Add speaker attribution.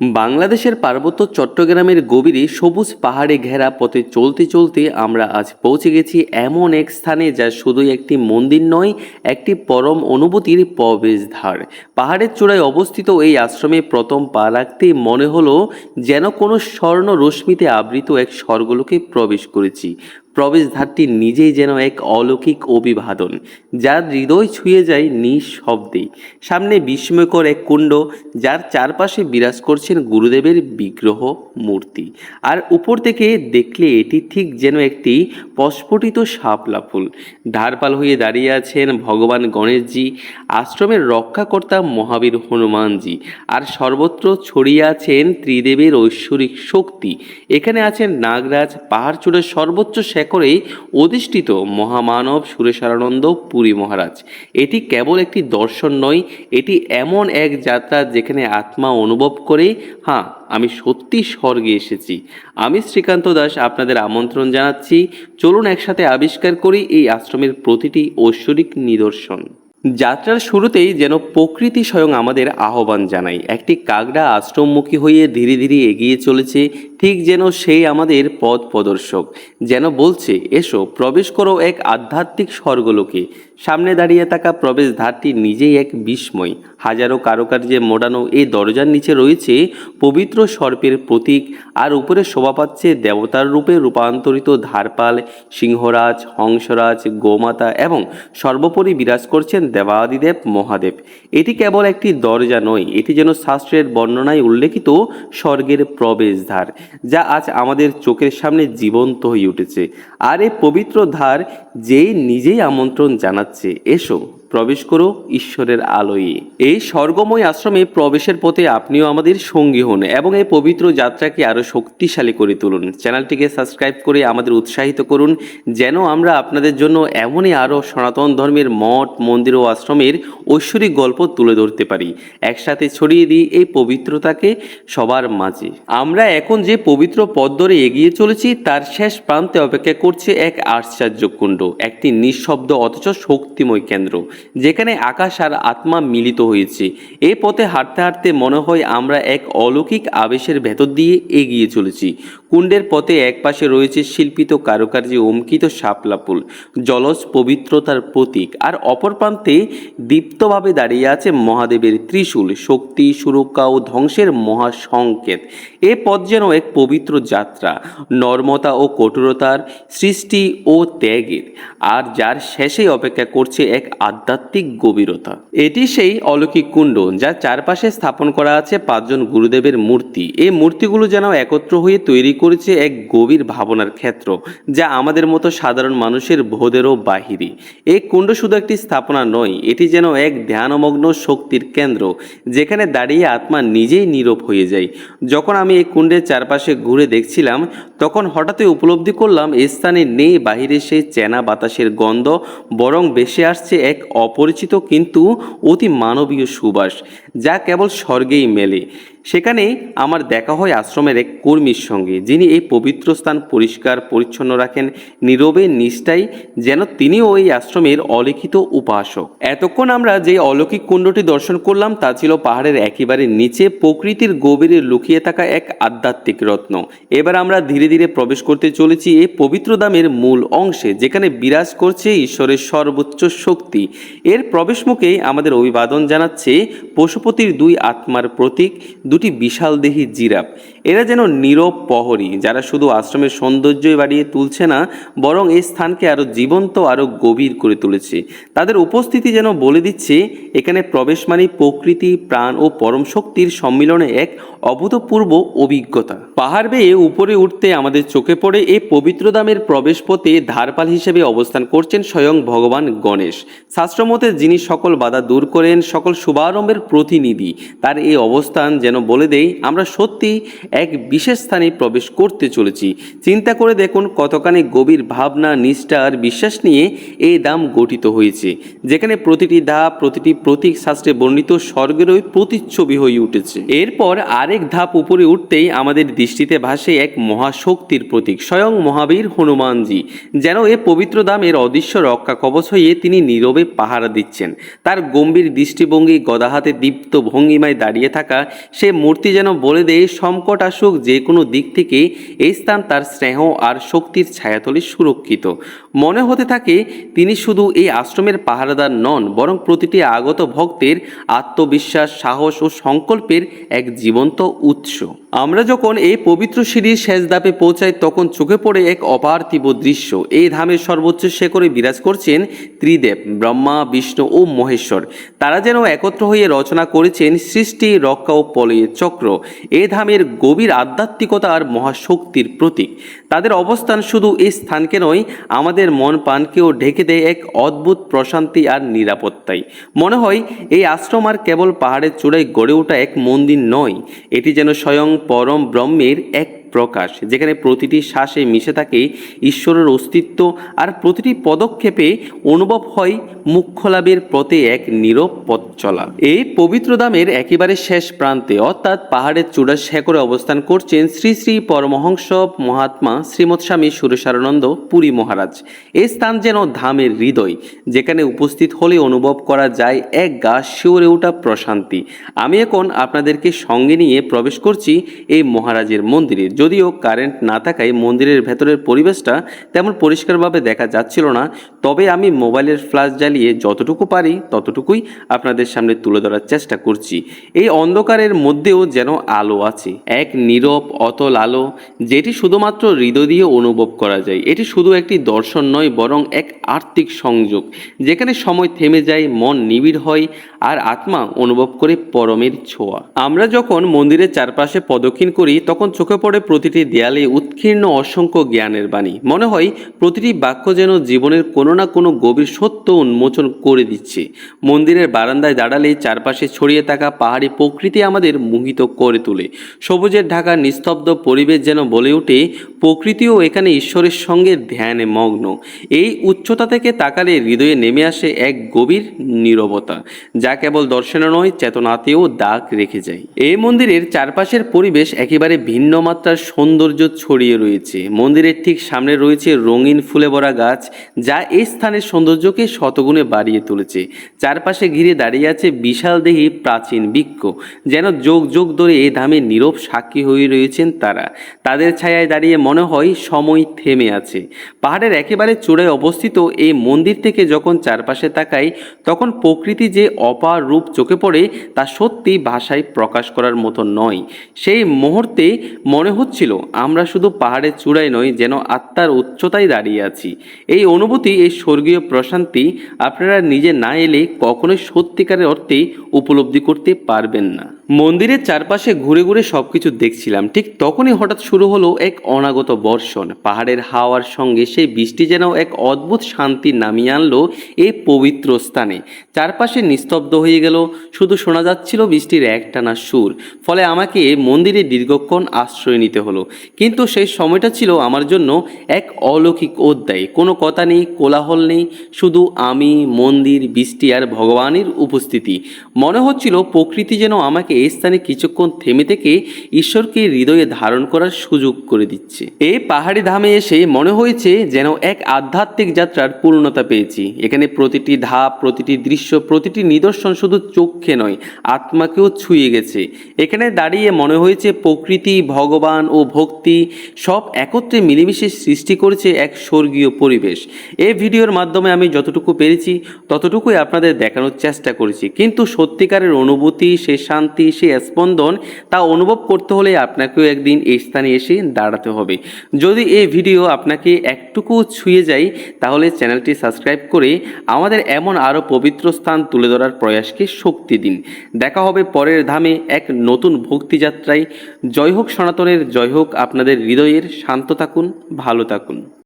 Speaker 1: বাংলাদেশের পার্বত্য চট্টগ্রামের গভীরে সবুজ পাহাড়ে ঘেরা পথে চলতে চলতে আমরা আজ পৌঁছে গেছি এমন এক স্থানে যা শুধুই একটি মন্দির নয়, একটি পরম অনুভূতির প্রবেশদ্বার। পাহাড়ের চূড়ায় অবস্থিত এই আশ্রমে প্রথম পা রাখতেই মনে হলো যেন কোনো স্বর্ণ রশ্মিতে আবৃত এক স্বর্গলোকে প্রবেশ করেছি। প্রবেশদ্বারটি নিজেই যেন এক অলৌকিক অভিবাদন, যার হৃদয় ছুঁয়ে যায় নিঃশব্দে। সামনে বিস্ময়কর এক কুণ্ড, যার চারপাশে বিরাজ করছেন গুরুদেবের বিগ্রহ মূর্তি। আর উপর থেকে দেখলে এটি ঠিক যেন একটি প্রস্ফুটিত শাপলা ফুল। ধারপাল হয়ে দাঁড়িয়ে আছেন ভগবান গণেশজি, আশ্রমের রক্ষাকর্তা মহাবীর হনুমানজি, আর সর্বত্র ছড়িয়ে আছেন ত্রিদেবের ঐশ্বরিক শক্তি। এখানে আছেন নাগরাজ, পাহাড়চূড়ের সর্বোচ্চ শেখরে অধিষ্ঠিত মহামানব সুরেশারানন্দ পুরী মহারাজ। এটি কেবল একটি দর্শন নয়, এটি এমন এক যাত্রা যেখানে আত্মা অনুভব করে হ্যাঁ আমি সত্যি স্বর্গে এসেছি। আমি শ্রীকান্ত দাস আপনাদের আমন্ত্রণ জানাচ্ছি। চলুন একসাথে আবিষ্কার করি এই আশ্রমের প্রতিটি ঐশ্বরিক নিদর্শন। যাত্রার শুরুতেই যেন প্রকৃতি স্বয়ং আমাদের আহ্বান জানায়। একটি কাকড়া আশ্রমমুখী হয়ে ধীরে ধীরে এগিয়ে চলেছে, ঠিক যেন সেই আমাদের পথ প্রদর্শক। যেন বলছে, এসো, প্রবেশ করো এক আধ্যাত্মিক স্বর্গলোকে। সামনে দাঁড়িয়ে থাকা প্রবেশ ধারটি নিজেই এক বিস্ময়। হাজারো কারুকার্যে মোড়ানো এই দরজার নিচে রয়েছে পবিত্র সর্পের প্রতীক, আর উপরে শোভা পাচ্ছে দেবতার রূপে রূপান্তরিত ধারপাল, সিংহরাজ, হংসরাজ, গোমাতা এবং সর্বোপরি বিরাজ করছেন দেবাদিদেব, মহাদেব। এটি কেবল একটি দরজা নয়, এটি যেন শাস্ত্রের বর্ণনায় উল্লেখিত স্বর্গের প্রবেশদ্বার, যা আজ আমাদের চোখের সামনে জীবন্ত হয়ে উঠেছে। আর এই পবিত্র ধার যেই নিজেই আমন্ত্রণ জানাচ্ছে। এসো। প্রবেশ করো ঈশ্বরের আলোয়। এই স্বর্গময় আশ্রমে প্রবেশের পথে আপনিও আমাদের সঙ্গী হন এবং এই পবিত্র যাত্রাকে আরও শক্তিশালী করে তুলুন। চ্যানেলটিকে সাবস্ক্রাইব করে আমাদের উৎসাহিত করুন, যেন আমরা আপনাদের জন্য এমনই আরও সনাতন ধর্মের মঠ, মন্দির ও আশ্রমের ঐশ্বরিক গল্প তুলে ধরতে পারি। একসাথে ছড়িয়ে দিই এই পবিত্রতাকে সবার মাঝে। আমরা এখন যে পবিত্র পথ ধরে এগিয়ে চলেছি, তার শেষ প্রান্তে অপেক্ষা করছে এক আশ্চর্য কুণ্ড, একটি নিঃশব্দ অথচ শক্তিময় কেন্দ্র। যেখানে আকাশ আর আত্মা মিলিত হয়েছে। এ পথে হাঁটতে হাঁটতে মনে হয় আমরা এক অলৌকিক আবেশের ভেতর দিয়ে এগিয়ে চলেছি। কুণ্ডের পথে একপাশে রয়েছে শিল্পিত কারুকার্যে অঙ্কিত শাপলা ফুল, জলজ পবিত্রতার প্রতীক, আর অপর প্রান্তে দীপ্তভাবে দাঁড়িয়ে আছে মহাদেবের ত্রিশূল, শক্তি, সুরক্ষা ও ধ্বংসের মহা সংকেত এ পথ যেন এক পবিত্র যাত্রা, নর্মতা ও কঠোরতার সৃষ্টি ও ত্যাগের, আর যার শেষে অপেক্ষা করছে এক আধ্যাত্মিক গভীরতা। এটি সেই অলৌকিক কুণ্ড যার চারপাশে স্থাপন করা আছে পাঁচজন গুরুদেবের মূর্তি। এই মূর্তিগুলো যেন একত্র হয়ে তৈরি করেছে এক গভীর ভাবনার ক্ষেত্র, যা আমাদের মতো সাধারণ মানুষের বোধেরও বাহিরে। এই কুণ্ড শুধু একটি স্থাপনা নয়, এটি যেন এক ধ্যানমগ্ন শক্তির কেন্দ্র, যেখানে দাঁড়িয়ে আত্মা নিজেই নীরব হয়ে যায়। যখন আমি এই কুণ্ডের চারপাশে ঘুরে দেখছিলাম তখন হঠাৎই উপলব্ধি করলাম, এ স্থানে নেই, বাহিরে সেই চেনা বাতাসের গন্ধ, বরং বেশি আসছে এক অপরিচিত কিন্তু অতি মানবীয় সুবাস, যা কেবল স্বর্গেই মেলে। সেখানে আমার দেখা হয় আশ্রমের এক কর্মীর সঙ্গে, যিনি এই পবিত্র স্থান পরিষ্কার, পরিচ্ছন্ন রাখেন, নীরবে নিষ্ঠাই যেন তিনিও এই আশ্রমের অলিখিত উপাসক। এতক্ষণ আমরা যে অলৌকিক কুণ্ডটি দর্শন করলাম, তা ছিল পাহাড়ের একেবারে নিচে, প্রকৃতির গভীরে লুকিয়ে থাকা এক আধ্যাত্মিক রত্ন। এবার আমরা ধীরে ধীরে প্রবেশ করতে চলেছি এই পবিত্র দামের মূল অংশে, যেখানে বিরাজ করছে ঈশ্বরের সর্বোচ্চ শক্তি। এর প্রবেশমুখে আমাদের অভিবাদন জানাচ্ছে পশুপতির দুই আত্মার প্রতীক দুটি বিশাল দেহী জিরাফ। এরা যেন নীরব প্রহরী, যারা শুধু আশ্রমের সৌন্দর্যই বাড়িয়ে তুলছে না, বরং এই স্থানকে আরও জীবন্ত আরও গভীর করে তুলেছে। তাদের উপস্থিতি যেন বলে দিচ্ছে, এখানে প্রবেশ মানে প্রকৃতি, প্রাণ ও পরম শক্তির সম্মিলনে এক অভূতপূর্ব অভিজ্ঞতা। পাহাড় বেয়ে উপরে উঠতে আমাদের চোখে পড়ে এই পবিত্র দামের প্রবেশ পথে ধারপাল হিসেবে অবস্থান করছেন স্বয়ং ভগবান গণেশ। শাস্ত্রমতে যিনি সকল বাধা দূর করেন, সকল শুভারম্ভের প্রতিনিধি, তার এই অবস্থান যেন বলে দেই, আমরা সত্যি এক বিশেষ স্থানে প্রবেশ করতে চলেছি। চিন্তা করে দেখুন কতখানি গভীর ভাবনা, নিষ্ঠা আর বিশ্বাস নিয়ে এই দাম গঠিত হয়েছে, যেখানে প্রতিটি ধাপ, প্রতিটি প্রতীক শাস্ত্রে বর্ণিত স্বর্গেরই প্রতিচ্ছবি হয়ে উঠেছে। এরপর আরেক ধাপ উপরে উঠতেই আমাদের দৃষ্টিতে ভাসে এক মহাশক্তির প্রতীক, স্বয়ং মহাবীর হনুমানজি, যেন এ পবিত্র দামের অদৃশ্য রক্ষা কবচ হয়ে তিনি নীরবে পাহারা দিচ্ছেন। তার গম্ভীর দৃষ্টিভঙ্গি, গদাহাতে দীপ্ত ভঙ্গিমায় দাঁড়িয়ে থাকা সে সে মূর্তি যেন বলে দেয়, সংকট আসুক, যে কোনো দিক থেকে এই স্থান তার স্নেহ আর শক্তির ছায়াতলে সুরক্ষিত। মনে হতে থাকে, তিনি শুধু এই আশ্রমের পাহারাদার নন, বরং প্রতিটি আগত ভক্তের আত্মবিশ্বাস, সাহস ও সংকল্পের এক জীবন্ত উৎস। আমরা যখন এই পবিত্র সিঁড়ির শেষ ধাপে পৌঁছাই, তখন চোখে পড়ে এক অপার্থিব দৃশ্য। এই ধামের সর্বোচ্চ শেখরে বিরাজ করছেন ত্রিদেব, ব্রহ্মা, বিষ্ণু ও মহেশ্বর। তারা যেন একত্র হয়ে রচনা করেছেন সৃষ্টি, রক্ষা ও পলয়ের চক্র। এ ধামের গভীর আধ্যাত্মিকতা আর মহাশক্তির প্রতীক। তাদের অবস্থান শুধু এই স্থানকে নয়, আমাদের মন প্রাণকেও ঢেকে দেয় এক অদ্ভুত প্রশান্তি আর নিরাপত্তাই। মনে হয়, এই আশ্রম আর কেবল পাহাড়ের চূড়ায় গড়ে ওঠা এক মন্দির নয়। এটি যেন স্বয়ং পরম ব্রহ্মের এক প্রকাশ, যেখানে প্রতিটি শ্বাসে মিশে থাকে ঈশ্বরের অস্তিত্ব আর প্রতিটি পদক্ষেপে অনুভব হয় মুখ্য লাভের পথে এক নীরব পথ চলা। এই পবিত্র দামের একেবারে শেষ প্রান্তে, অর্থাৎ পাহাড়ের চূড়ার শেখরে অবস্থান করছেন শ্রী শ্রী পরমহংস মহাত্মা শ্রীমৎ স্বামী সুরেশারানন্দ পুরী মহারাজ। এই স্থান যেন ধামের হৃদয়, যেখানে উপস্থিত হলে অনুভব করা যায় এক গা শিওরে ওঠা প্রশান্তি। আমি এখন আপনাদেরকে সঙ্গে নিয়ে প্রবেশ করছি এই মহারাজের মন্দিরে যদিও কারেন্ট না থাকায় মন্দিরের ভেতরের পরিবেশটা তেমন পরিষ্কারভাবে দেখা যাচ্ছিল না, তবে আমি মোবাইলের ফ্ল্যাশ জ্বালিয়ে যতটুকু পারি ততটুকুই আপনাদের সামনে তুলে ধরার চেষ্টা করছি। এই অন্ধকারের মধ্যেও যেন আলো আছে, এক নীরব, অতল আলো, যেটি শুধুমাত্র হৃদয় দিয়ে অনুভব করা যায়। এটি শুধু একটি দর্শন নয়, বরং এক আর্থিক সংযোগ, যেখানে সময় থেমে যায়, মন নিবিড় হয় আর আত্মা অনুভব করে পরমের ছোঁয়া। আমরা যখন মন্দিরের চারপাশে প্রদক্ষিণ করি, তখন চোখে পড়ে প্রতিটি দেয়ালে উৎকীর্ণ অসংখ্য জ্ঞানের বাণী। মনে হয় প্রতিটি বাক্য যেন জীবনের কোনো না কোনো গভীর সত্য উন্মোচন করে দিচ্ছে। মন্দিরের বারান্দায় দাঁড়ালে চারপাশে ছড়িয়ে থাকা পাহাড়ি প্রকৃতি আমাদের মোহিত করে তোলে। সবুজের ঢাকা নিস্তব্ধ পরিবেশ যেন বলে ওঠে, প্রকৃতিও এখানে ঈশ্বরের সঙ্গে ধ্যানে মগ্ন। এই উচ্চতা থেকে তাকালে হৃদয়ে নেমে আসে এক গভীর নীরবতা কেবল দর্শনে নয়, চেতনাতেও দাগ রেখে যায়। এই মন্দিরের চারপাশের পরিবেশ একেবারে ভিন্ন মাত্রার সৌন্দর্য ছড়িয়ে রয়েছে। মন্দিরের ঠিক সামনে রয়েছে রঙিন ফুলে ভরা গাছ, যা এই স্থানের সৌন্দর্যকে শতগুণে বাড়িয়ে তুলেছে। চারপাশে ঘিরে দাঁড়িয়ে আছে বিশাল দেহি প্রাচীন বৃক্ষ, যেন যোগ যোগ ধরে এই ধামে নীরব সাক্ষী হয়ে রয়েছেন তারা। তাদের ছায়ায় দাঁড়িয়ে মনে হয় সময় থেমে আছে। পাহাড়ের একেবারে চূড়ায় অবস্থিত এই মন্দির থেকে যখন চারপাশে তাকাই, তখন প্রকৃতি যে অপার রূপ চোখে পড়ে তা সত্যি ভাষায় প্রকাশ করার মতো নয়। সেই মুহূর্তে মনে হচ্ছিল, আমরা শুধু পাহাড়ের চূড়ায় নয় যেন আত্মার উচ্চতায় দাঁড়িয়ে আছি। এই অনুভূতি, এই স্বর্গীয় প্রশান্তি, আপনারা নিজে না এলে কখনোই সত্যিকারের অর্থে উপলব্ধি করতে পারবেন না। মন্দিরের চারপাশে ঘুরে ঘুরে সবকিছু দেখছিলাম। ঠিক তখনই হঠাৎ শুরু হলো এক অনাগত বর্ষণ। পাহাড়ের হাওয়ার সঙ্গে সেই বৃষ্টি যেন এক অদ্ভুত শান্তি নামিয়ে আনলো এই পবিত্র স্থানে। চারপাশে নিস্তব্ধ হয়ে গেল। শুধু শোনা যাচ্ছিল বৃষ্টির একটানা সুর। ফলে আমাকে মন্দিরে দীর্ঘক্ষণ আশ্রয় নিতে হলো। কিন্তু সেই সময়টা ছিল আমার জন্য এক অলৌকিক অধ্যায়। কোনো কথা নেই, কোলাহল নেই। শুধু আমি, মন্দির, বৃষ্টি আর ভগবানের উপস্থিতি। মনে হচ্ছিল প্রকৃতি যেন আমাকে এই স্থানে কিছুক্ষণ থেমে থেকে ঈশ্বরকে হৃদয়ে ধারণ করার সুযোগ করে দিচ্ছে। এই পাহাড়ি ধামে এসে মনে হয়েছে যেন এক আধ্যাত্মিক যাত্রার পূর্ণতা পেয়েছি। এখানে প্রতিটি ধাপ, প্রতিটি দৃশ্য, প্রতিটি নিদর্শন শুধু চোখে নয়, আত্মাকেও ছুঁয়ে গেছে। এখানে দাঁড়িয়ে মনে হয়েছে প্রকৃতি, ভগবান ও ভক্তি সব একত্রে মিলেমিশে সৃষ্টি করেছে এক স্বর্গীয় পরিবেশ। এই ভিডিওর মাধ্যমে আমি যতটুকু পেরেছি, ততটুকুই আপনাদের দেখানোর চেষ্টা করেছি। কিন্তু সত্যিকারের অনুভূতি, সে শান্তি, সে স্পন্দন, তা অনুভব করতে হলে আপনাকেও একদিন এই স্থানে এসে দাঁড়াতে হবে। যদি এই ভিডিও আপনাকে একটুকু ছুঁয়ে যায়, তাহলে চ্যানেলটি সাবস্ক্রাইব করে আমাদের এমন আরও পবিত্র স্থান তুলে ধরার প্রয়াসকে শক্তি দিন। দেখা হবে পরের ধামে এক নতুন ভক্তিযাত্রায়। জয় হোক সনাতনের জয় হোক আপনাদের হৃদয়ের, শান্ত থাকুন, ভালো থাকুন।